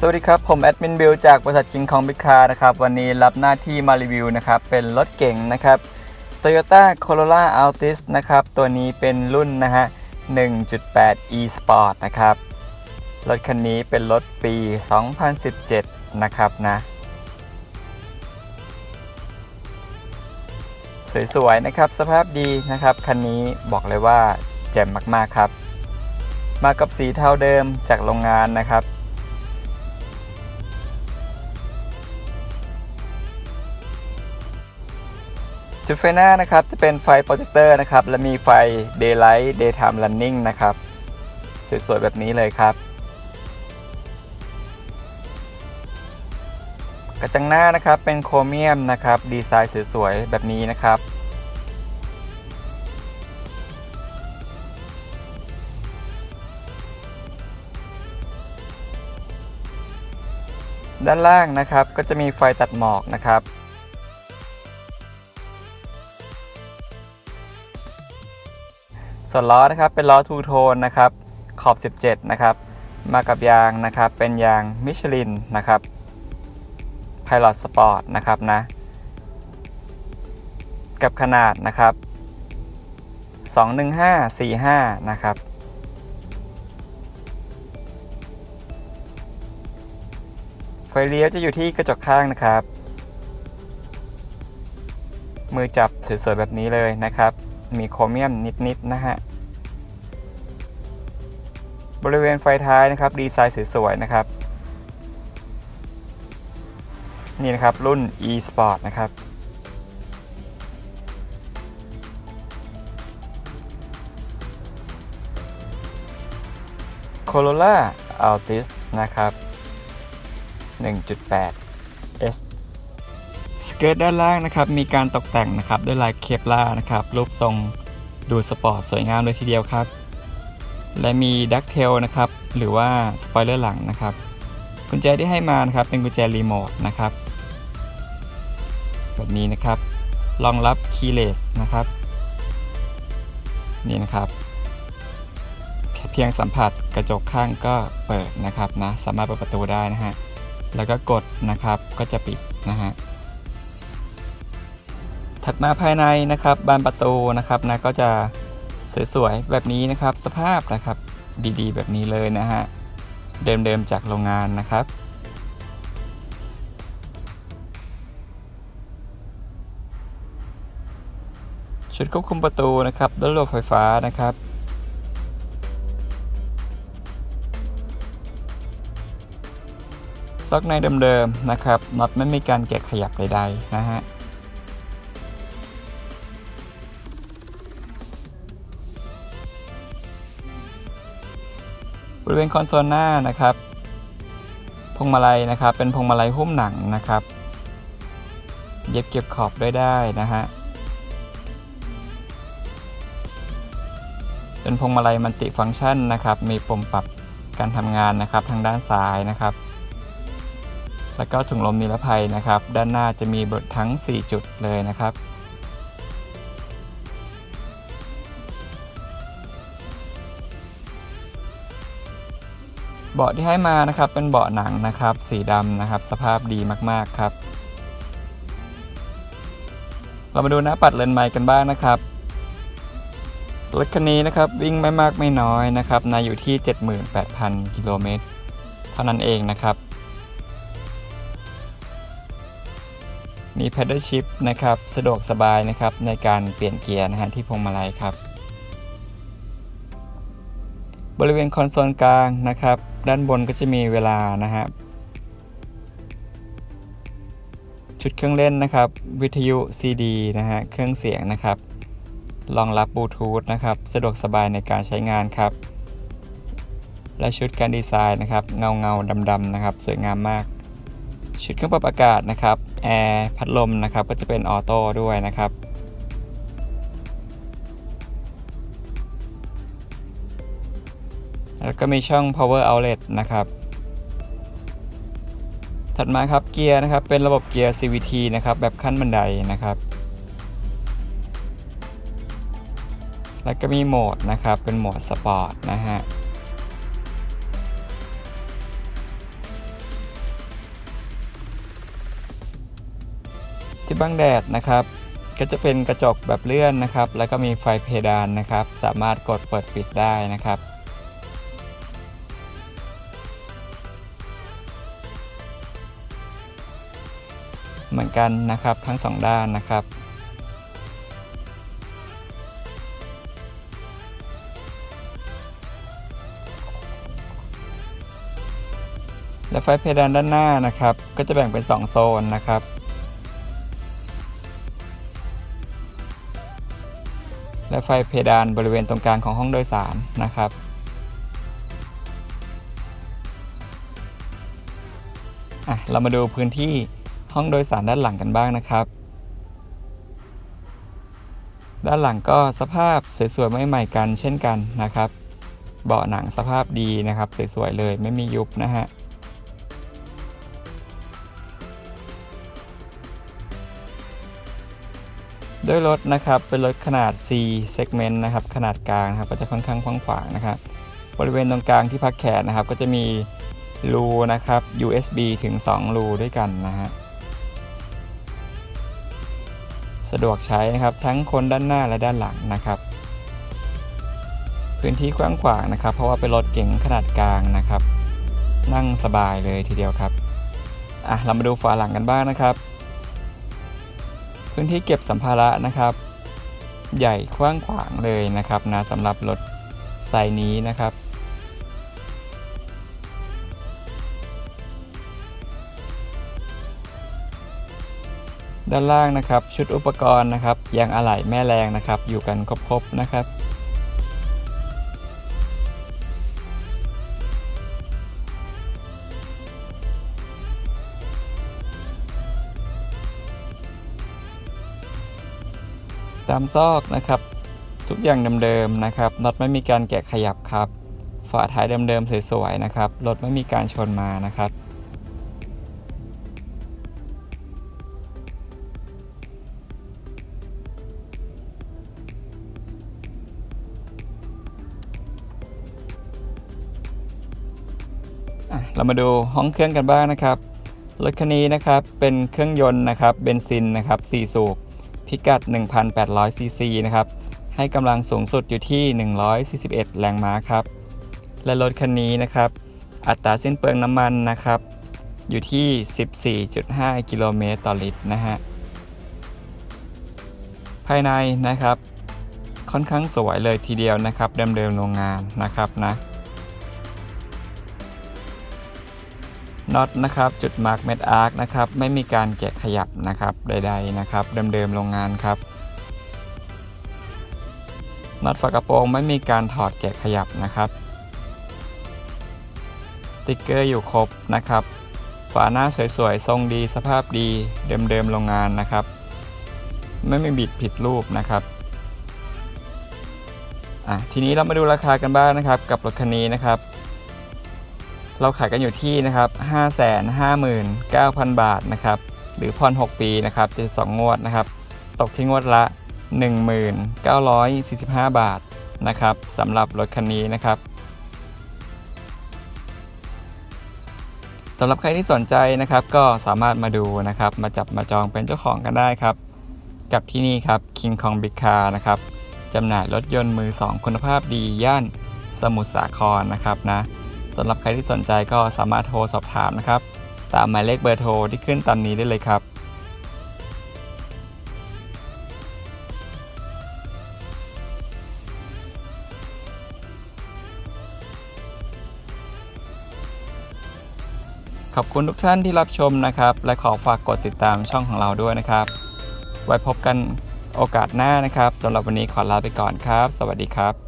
สวัสดีครับ ผมแอดมินบิลจากบริษัทคิงคองบิคานะครับ วันนี้รับหน้าที่มารีวิวนะครับ เป็นรถเก๋งนะครับ Toyota Corolla Altis นะครับ ตัวนี้เป็นรุ่นนะฮะ 1.8 e Sport นะครับ รถคันนี้เป็นรถปี 2017 นะครับนะ สวยๆ นะครับ สภาพดีนะครับ คันนี้บอกเลยว่าแจ่มมากๆครับ มากับสีเทาเดิมจากโรงงานนะครับ จุดไฟหน้านะครับจะเป็นไฟโปรเจคเตอร์นะครับและมีไฟ Daylight Daytime Running นะครับสวยๆแบบนี้เลยครับ กระจังหน้านะครับเป็นโครเมียมนะครับดีไซน์สวยๆแบบนี้นะครับด้านล่างนะครับก็จะมีไฟตัดหมอกนะครับ ส่วนล้อนะครับเป็นล้อทูโทนนะครับขอบ 17 นะครับ มากับยางนะครับเป็นยางมิชลินนะครับไพลอตสปอร์ตนะครับนะ กับขนาดนะครับ 21545 นะครับ ไฟเลี้ยวจะอยู่ที่กระจกข้างนะครับ มือจับสวยๆแบบนี้เลยนะครับ มีโครเมียมนิดๆนะฮะ บริเวณไฟท้ายนะครับดีไซน์สวยๆนะครับ นี่นะครับรุ่น e sport นะครับ Corolla Altis นะครับ 1.8 S สเกิร์ตด้านล่างนะครับ มีการตกแต่งนะครับ ด้วยลายเคปลานะครับ รูปทรงดูสปอร์ตสวยงามเลยทีเดียวครับ และมีดักเทลนะครับหรือว่าสปอยเลอร์หลังนะครับกุญแจที่ให้มานะครับเป็นกุญแจรีโมทนะครับแบบนี้นะครับรองรับคีย์เลสนะครับนี่นะครับเพียงสัมผัสกระจกข้างก็เปิดนะครับนะสามารถเปิดประตูได้นะฮะแล้วก็กดนะครับก็จะปิดนะฮะถัดมาภายในนะครับบานประตูนะครับนะก็จะ สวยๆ แบบนี้นะครับสภาพนะครับดีๆ แบบนี้เลยนะฮะ เดิมๆ จากโรงงานนะครับ ชุดควบคุมประตูนะครับด้วยระบบไฟฟ้านะครับซอกในเดิมๆนะครับน็อตไม่มีการแกะขยับใดๆนะฮะ บริเวณคอนโซลหน้านะครับพวงมาลัยนะครับ เป็นพวงมาลัยหุ้มหนังนะครับ เย็บเก็บขอบด้วยได้นะฮะเป็นพวงมาลัยมัลติฟังก์ชันนะครับ มีปุ่มปรับการทำงานนะครับทางด้านซ้ายนะครับ แล้วก็ถุงลมนิรภัยนะครับ ด้านหน้าจะมีบิดทั้ง 4 จุดเลยนะครับ เบาะที่ให้มานะครับเป็นเบาะหนังนะครับ สีดำนะครับ สภาพดีมากๆครับ เรามาดูหน้าปัดเลนส์ไมค์กันบ้างนะครับรถคันนี้นะครับวิ่งไม่มากไม่น้อยนะครับนาอยู่ที่ 78,000 กิโลเมตรเท่านั้นเองนะครับ มี pedal shift นะครับ สะดวกสบายนะครับในการเปลี่ยนเกียร์นะฮะที่พวงมาลัยครับ บริเวณคอนโซลกลางนะครับ ด้านบนก็จะมีเวลานะฮะชุดเครื่องเล่นนะครับ วิทยุ CD นะฮะเครื่องเสียงนะครับรองรับบลูทูธนะครับ สะดวกสบายในการใช้งานครับ และชุดการดีไซน์นะครับ เงาเงาดำดำนะครับ สวยงามมาก ชุดเครื่องปรับอากาศนะครับแอร์พัดลมนะครับ ก็จะเป็นออโต้ด้วยนะครับ แล้วก็มีช่อง power outlet นะครับ ถัดมาครับเกียร์นะครับเป็นระบบเกียร์ CVT นะครับแบบขั้นบันไดนะครับ แล้วก็มีโหมดนะครับเป็นโหมดสปอร์ตนะฮะที่บังแดดนะครับก็จะเป็นกระจกแบบเลื่อนนะครับ แล้วก็มีไฟเพดานนะครับ สามารถกดเปิดปิดได้นะครับ เหมือนกันนะครับทั้งสองด้านนะครับ และไฟเพดานด้านหน้านะครับ ก็จะแบ่งเป็น 2 โซนนะครับและไฟเพดานบริเวณตรงกลางของห้องโดยสารนะครับอะเรามาดูพื้นที่ ห้องโดยสารด้านหลังกันบ้างนะครับ ด้านหลังก็สภาพสวยๆไม่ใหม่กันเช่นกันนะครับ เบาะหนังสภาพดีนะครับสวยๆเลยไม่มียุบนะฮะด้วยรถนะครับเป็นรถขนาด C segment นะครับขนาดกลางนะครับก็จะค่อนข้างกว้างขวางนะครับบริเวณตรงกลางที่พักแขนนะครับก็จะมีรูนะครับ USB ถึง 2 รูด้วยกันนะฮะ สะดวกใช้นะครับทั้งคนด้านหน้าและด้านหลังนะครับ พื้นที่กว้างขวางนะครับ เพราะว่าเป็นรถเก๋งขนาดกลางนะครับ นั่งสบายเลยทีเดียวครับอะเรามาดูฝาหลังกันบ้างนะครับ พื้นที่เก็บสัมภาระนะครับ ใหญ่กว้างขวางเลยนะครับนะสำหรับรถไซนี้นะครับ ด้านล่างนะครับ ชุดอุปกรณ์นะครับยางอะไหล่แม่แรงนะครับ อยู่กันครบๆนะครับตามซอกนะครับ ทุกอย่างเดิมๆนะครับน็อตไม่มีการแกะขยับครับ ฝาท้ายเดิมๆสวยๆนะครับรถไม่มีการชนมานะครับ เรามาดูห้องเครื่องกันบ้างนะครับ รถคันนี้นะครับเป็นเครื่องยนต์นะครับเบนซินนะครับ4สูบพิกัด 1,800 ซีซีนะครับ ให้กำลังสูงสุดอยู่ที่ 141 แรงม้าครับ และรถคันนี้นะครับ อัตราสิ้นเปลืองน้ำมันนะครับ อยู่ที่ 14.5 กิโลเมตรต่อลิตรนะฮะ ภายในนะครับ ค่อนข้างสวยเลยทีเดียวนะครับ เดิมๆโรงงานนะครับนะ น็อตนะครับจุดมาร์กเม็ดอาร์คนะครับไม่มีการแกะขยับนะครับใดๆนะครับเดิมๆโรงงานครับน็อตฝากระโปรงไม่มีการถอดแกะขยับนะครับสติกเกอร์อยู่ครบนะครับ ฝาหน้าสวยๆ ทรงดีสภาพดีเดิมๆโรงงานนะครับ ไม่มีบิดผิดรูปนะครับอะทีนี้เรามาดูราคากันบ้างนะครับ กับรถคันนี้นะครับ เราขายกันอยู่ที่นะครับ559,000 บาทนะครับหรือผ่อน6 ปีนะครับ72งวดนะครับ ตกที่งวดละ 1945 บาทนะครับสำหรับรถคันนี้นะครับสำหรับใครที่สนใจนะครับ ก็สามารถมาดูนะครับ มาจับมาจองเป็นเจ้าของกันได้ครับ กับที่นี่ครับ King Kong Big Car นะครับจำหน่ายรถยนต์มือ 2 คุณภาพดีย่านสมุทรสาครนะครับนะ สำหรับใครที่สนใจก็สามารถโทรสอบถามนะครับ ตามหมายเลขเบอร์โทรที่ขึ้นตามนี้ได้เลยครับขอบคุณทุกท่านที่รับชมนะครับ และขอฝากกดติดตามช่องของเราด้วยนะครับ ไว้พบกันโอกาสหน้านะครับสำหรับวันนี้ขอลาไปก่อนครับ สวัสดีครับ